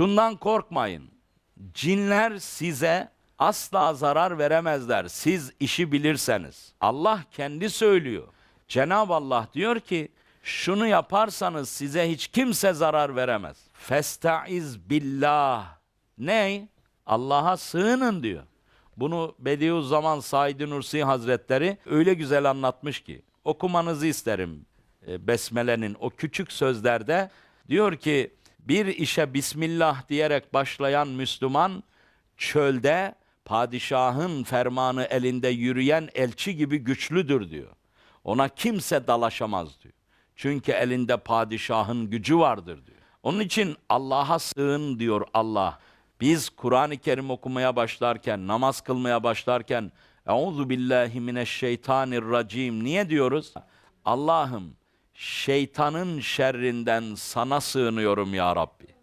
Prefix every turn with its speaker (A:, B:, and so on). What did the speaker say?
A: Şundan korkmayın. Cinler size asla zarar veremezler. Siz işi bilirseniz. Allah kendi söylüyor. Cenab-ı Allah diyor ki şunu yaparsanız size hiç kimse zarar veremez. Festaiz billah. Ne? Allah'a sığının diyor. Bunu Bediüzzaman Said Nursi Hazretleri öyle güzel anlatmış ki okumanızı isterim e, Besmele'nin o küçük sözlerde diyor ki bir işe Bismillah diyerek başlayan Müslüman çölde padişahın fermanı elinde yürüyen elçi gibi güçlüdür diyor. Ona kimse dalaşamaz diyor. Çünkü elinde padişahın gücü vardır diyor. Onun için Allah'a sığın diyor Allah. Biz Kur'an-ı Kerim okumaya başlarken, namaz kılmaya başlarken Euzu billahi mineşşeytanirracim niye diyoruz? Allah'ım şeytanın şerrinden sana sığınıyorum ya Rabbi.